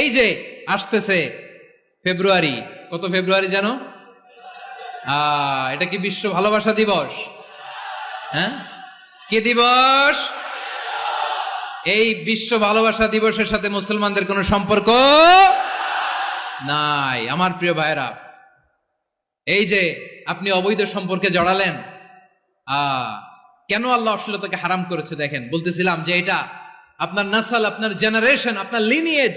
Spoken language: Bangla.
এই যে আসতেছে ফেব্রুয়ারি। কত ফেব্রুয়ারি জানো? এটা কি বিশ্ব ভালোবাসা দিবস? হ্যাঁ? কি দিবস? এই বিশ্ব ভালোবাসা দিবসের সাথে মুসলমানদের কোনো সম্পর্ক নাই, আমার প্রিয় ভাইরা এই যে আপনি অবৈধ সম্পর্কে জড়ালেন কেন আল্লাহ অশ্লীলতাকে হারাম করেছে দেখেন? বলতেছিলাম যে এটা আপনার নাসাল, আপনার জেনারেশন আপনার লিনিয়েজ